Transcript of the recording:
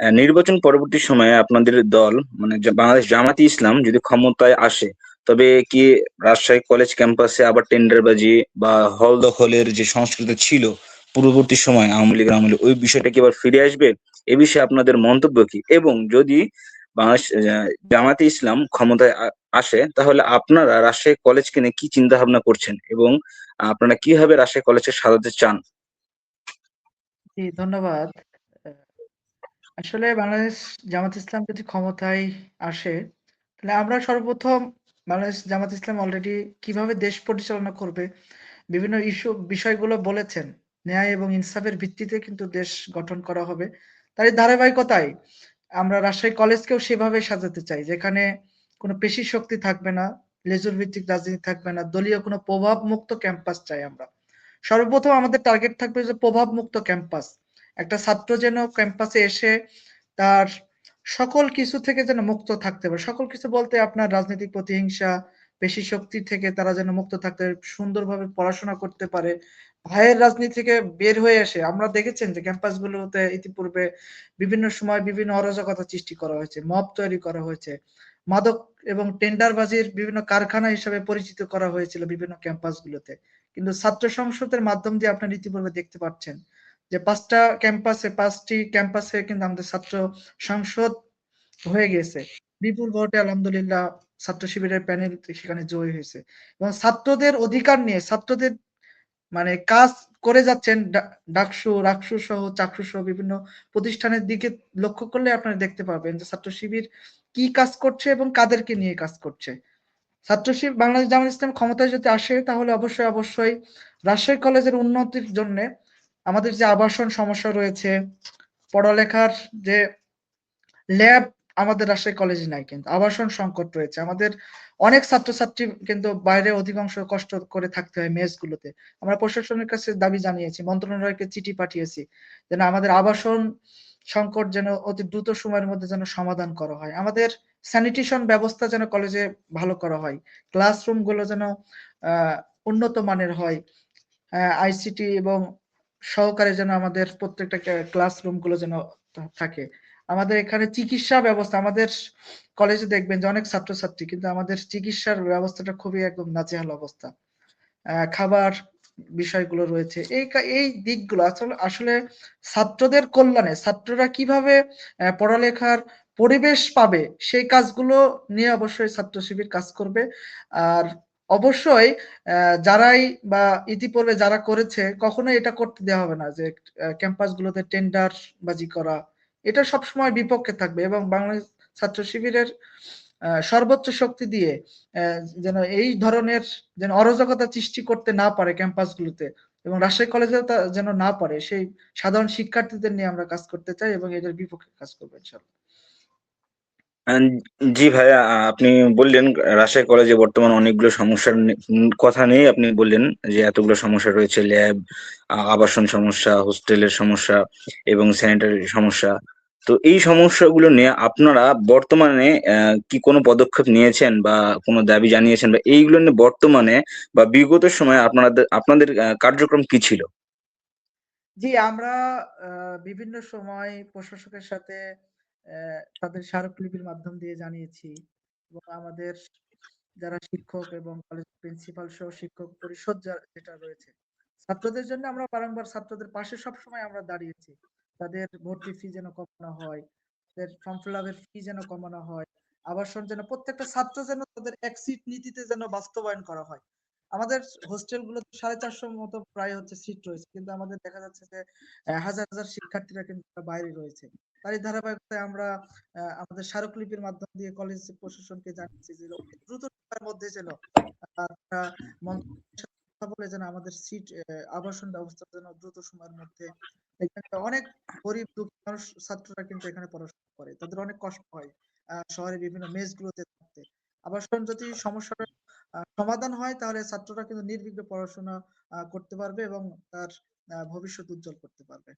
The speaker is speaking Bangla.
নির্বাচন পরবর্তী সময়ে আপনাদের দল মানে বাংলাদেশ জামাতি ইসলাম যদি ক্ষমতায় আসে, তবে কি রাজশাহী কলেজ ক্যাম্পাসে আবার টেন্ডারবাজি বা হল দখলের যে সংস্কৃতি ছিল পূর্ববর্তী সময় আওয়ামী লীগ আমলে, ওই বিষয়টা কি আবার ফিরে আসবে? এ বিষয়ে আপনাদের মন্তব্য কি? এবং যদি বাংলাদেশ জামাতে ইসলাম ক্ষমতায় আসে, তাহলে আপনারা রাজশাহী কলেজকে নিয়ে কি চিন্তা ভাবনা করছেন? এবং আপনারা কীভাবে রাজশাহী কলেজকে সাজাতে চান? ধন্যবাদ। আসলে বাংলাদেশ জামাত ইসলাম যদি ক্ষমতায় আসে, তাহলে আমরা সর্বপ্রথম বাংলাদেশ জামাত ইসলাম অলরেডি কীভাবে দেশ পরিচালনা করবে, বিভিন্ন ইস্যু বিষয়গুলো বলেছেন। ন্যায় এবং ইনসাফের ভিত্তিতে কিন্তু দেশ গঠন করা হবে। তারই ধারাবাহিকতায় আমরা রাজশাহী কলেজকেও সেভাবে সাজাতে চাই, যেখানে কোনো পেশি শক্তি থাকবে না, লেজুর ভিত্তিক রাজনীতি থাকবে না, দলীয় কোনো প্রভাব মুক্ত ক্যাম্পাস চাই আমরা। সর্বপ্রথম আমাদের টার্গেট থাকবে যে প্রভাব মুক্ত ক্যাম্পাস। একটা ছাত্র যেন ক্যাম্পাসে এসে তার সকল কিছু থেকে যেন মুক্ত থাকতে পারে। সকল কিছু বলতে আপনার রাজনৈতিক প্রতিহিংসা পেশি শক্তি থেকে তারা যেন মুক্ত থাকতে সুন্দরভাবে পড়াশোনা করতে পারে, ভাইয়ের রাজনীতি থেকে বের হয়ে এসে আমরা দেখেছেন যে ক্যাম্পাসগুলোতে ইতিপূর্বে বিভিন্ন সময় বিভিন্ন অরাজকতা সৃষ্টি করা হয়েছে মব তৈরি করা হয়েছে, মাদক এবং টেন্ডারবাজির বিভিন্ন কারখানা হিসেবে পরিচিত করা হয়েছিল বিভিন্ন ক্যাম্পাসগুলোতে কিন্তু ছাত্র সংসদের মাধ্যম দিয়ে আপনার ইতিপূর্বে দেখতে পাচ্ছেন যে পাঁচটা ক্যাম্পাসে, পাঁচটি ক্যাম্পাসে কিন্তু আমাদের ছাত্র সংসদ হয়ে গেছে। বিপুল ভোটে আলহামদুলিল্লাহ ছাত্র শিবিরের প্যানেল সেখানে জয়ী হয়েছে। এবং ছাত্রদের অধিকার নিয়ে, ছাত্রদের মানে কাজ করে যাচ্ছেন ডাকসু, রাকসু সহ, চাকসু সহ বিভিন্ন প্রতিষ্ঠানের দিকে লক্ষ্য করলে আপনারা দেখতে পাবেন যে ছাত্র শিবির কি কাজ করছে এবং কাদেরকে নিয়ে কাজ করছে। ছাত্র শিবির, বাংলাদেশ জামাত ইসলাম ক্ষমতায় যদি আসে, তাহলে অবশ্যই অবশ্যই রাজশাহী কলেজের উন্নতির জন্য আমাদের যে আবাসন সমস্যা রয়েছে, পড়ালেখার যে ল্যাব আমাদের রাজশাহী কলেজে নাই কিন্তু, আবাসন সংকট রয়েছে। আমাদের অনেক ছাত্রছাত্রী কিন্তু বাইরে অধিকাংশ কষ্ট করে থাকতে হয় মেসগুলোতে আমরা প্রশাসনের কাছে দাবি জানিয়েছি, মন্ত্রণালয়কে চিঠি পাঠিয়েছি যেন আমাদের আবাসন সংকট যেন অতি দ্রুত সময়ের মধ্যে যেন সমাধান করা হয়। আমাদের স্যানিটেশন ব্যবস্থা যেন কলেজে ভালো করা হয়। ক্লাসরুমগুলো যেন উন্নত মানের হয়। আইসিটি এবং সহকারে যেন আমাদের প্রত্যেকটা ক্লাসরুমগুলো যেন থাকে। আমাদের এখানে চিকিৎসা ব্যবস্থা, আমাদের কলেজে দেখবেন যে অনেক ছাত্রছাত্রী, কিন্তু আমাদের চিকিৎসার ব্যবস্থাটা খুবই একদম নাজেহাল অবস্থা। খাবার বিষয়গুলো রয়েছে। এই এই দিকগুলো আসলে আসলে ছাত্রদের কল্যাণে, ছাত্ররা কীভাবে পড়ালেখার পরিবেশ পাবে, সেই কাজগুলো নিয়ে অবশ্যই ছাত্র শিবির কাজ করবে। আর অবশ্যই যারাই বা ইতিপূর্বে যারা করেছে, কখনোই এটা করতে দেওয়া হবে না যে ক্যাম্পাস গুলোতে টেন্ডার বাজি করা। এটা সবসময় বিপক্ষে থাকবে এবং বাংলাদেশ ছাত্র শিবিরের সর্বোচ্চ শক্তি দিয়ে যেন এই ধরনের যেন অরাজকতা সৃষ্টি করতে না পারে ক্যাম্পাসগুলোতে এবং রাজশাহী কলেজে যেন না পারে, সেই সাধারণ শিক্ষার্থীদের নিয়ে আমরা কাজ করতে চাই এবং এটার বিপক্ষে কাজ করব, ইনশাল্লাহ। জি ভাইয়া আপনি বললেন রাজশাহী কলেজে বর্তমান অনেকগুলো সমস্যার কথা নিয়ে আপনি বললেন যে এতগুলো সমস্যা রয়েছে, ল্যাব আবাসন সমস্যা, হোস্টেলের সমস্যা এবং স্যানিটারি সমস্যা। তো এই সমস্যাগুলো নিয়ে আপনারা বর্তমানে কি কোনো পদক্ষেপ নিয়েছেন বা কোনো দাবি জানিয়েছেন বা এইগুলো নিয়ে বর্তমানে বা বিগত সময়ে আপনাদের আপনাদের কার্যক্রম কি ছিল? জি, আমরা বিভিন্ন সময় প্রশাসকের সাথে তাদের স্মারকলিপির মাধ্যম দিয়ে জানিয়েছি এবং আমাদের যারা শিক্ষক এবং কলেজ প্রিন্সিপাল সহ শিক্ষক পরিষদ যেটা রয়েছে, ছাত্রদের জন্য আমরা বারংবার ছাত্রদের পাশে সবসময় আমরা দাঁড়িয়েছি। তাদের ভর্তি ফি যেন কমানো হয়, তাদের ফর্ম ফিল আপের ফি যেন কমানো হয়, আবাসন যেন, প্রত্যেকটা ছাত্র যেন তাদের এক্সিট নীতিতে যেন বাস্তবায়ন করা হয়। আমাদের হোস্টেল গুলোতে সাড়ে চারশোর মতো প্রায় হচ্ছে সিট রয়েছে, কিন্তু আমাদের দেখা যাচ্ছে যে হাজার হাজার শিক্ষার্থীরা কিন্তু বাইরে রয়েছে। তারই ধারাবাহিকতায় আমরা আমাদের স্মারকলিপির মাধ্যম দিয়ে কলেজ প্রশাসনকে জানিয়েছি যে দ্রুত সময়ের মধ্যে যেন বলে যেন আমাদের সিট আবাসন ব্যবস্থা যেন দ্রুত সময়ের মধ্যে অনেক গরিব দুঃখী মানুষ, ছাত্ররা কিন্তু এখানে পড়াশোনা করে। তাদের অনেক কষ্ট হয় শহরে বিভিন্ন মেস গুলোতে থাকতে। আবাসন যদি সমস্যার সমাধান হয়, তাহলে ছাত্ররা কিন্তু নির্বিঘ্নে পড়াশোনা করতে পারবে এবং তার ভবিষ্যৎ উজ্জ্বল করতে পারবে।